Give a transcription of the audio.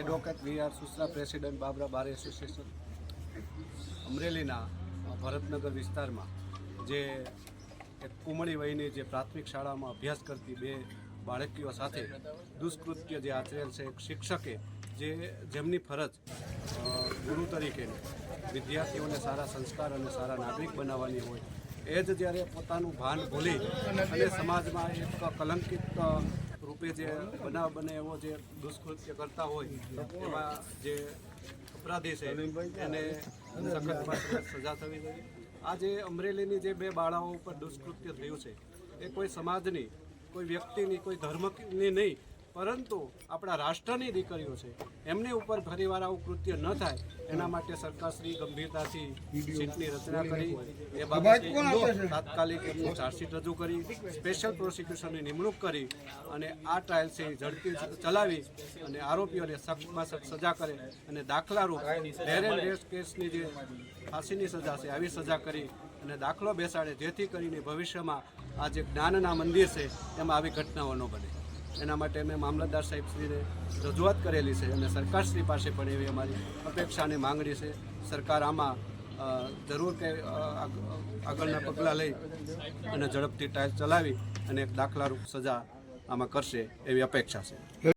Advocate V R Susara president Babara bar association અમરેલીના ભરતનગર વિસ્તારમાં જે એક કુમળી વયની જે પ્રાથમિક શાળામાં અભ્યાસ કરતી બે બાળકીઓ સાથે દુષ્કૃત્ય જે આચરેલ છે, એક શિક્ષકે જે જેમની ફરજ ગુરુ તરીકેની વિદ્યાર્થીઓને સારા સંસ્કાર અને સારા નાગરિક બનાવવાની હોય, એ જ જ્યારે પોતાનું ભાન ભૂલી અને સમાજમાં એક કલંકિત રૂપે જે બનાવ બને એવો જે દુષ્કૃત્ય કરતા હોય, એવા જે અપરાધી છે, એને સખત સજા થવી જોઈએ. આજે અમરેલીની જે બે બાળાઓ ઉપર દુષ્કૃત્ય થયું છે, એ કોઈ સમાજની, કોઈ વ્યક્તિની, કોઈ ધર્મની નહીં પરંતુ આપણા રાષ્ટ્રની દીકરીઓ છે એમની ઉપર ફરીવાર આવું કૃત્ય ન થાય એના માટે સરકારશ્રી ગંભીરતાથી સીટની રચના કરી એ બાબતે તાત્કાલિક એમનું ચાર્જશીટ રજૂ કરી સ્પેશિયલ પ્રોસિક્યુશનની નિમણૂક કરી અને આ ટ્રાયલ છે ઝડપી ચલાવી અને આરોપીઓને સખ્તમાં સખ્ત સજા કરે અને દાખલારૂપ ડેર એન્ડ રેસ કેસની જે ફાંસીની સજા છે આવી સજા કરી અને દાખલો બેસાડે જેથી કરીને ભવિષ્યમાં આ જે જ્ઞાનના મંદિર છે એમાં આવી ઘટનાઓ ન બને. એના માટે મેં મામલતદાર સાહેબશ્રીને રજૂઆત કરેલી છે અને સરકારશ્રી પાસે પણ એવી અમારી અપેક્ષા અને માંગણી છે. સરકાર આમાં જરૂર કે આગળના પગલાં લઈ અને ઝડપથી ટાયર ચલાવી અને એક દાખલારૂપ સજા આમાં કરશે એવી અપેક્ષા છે.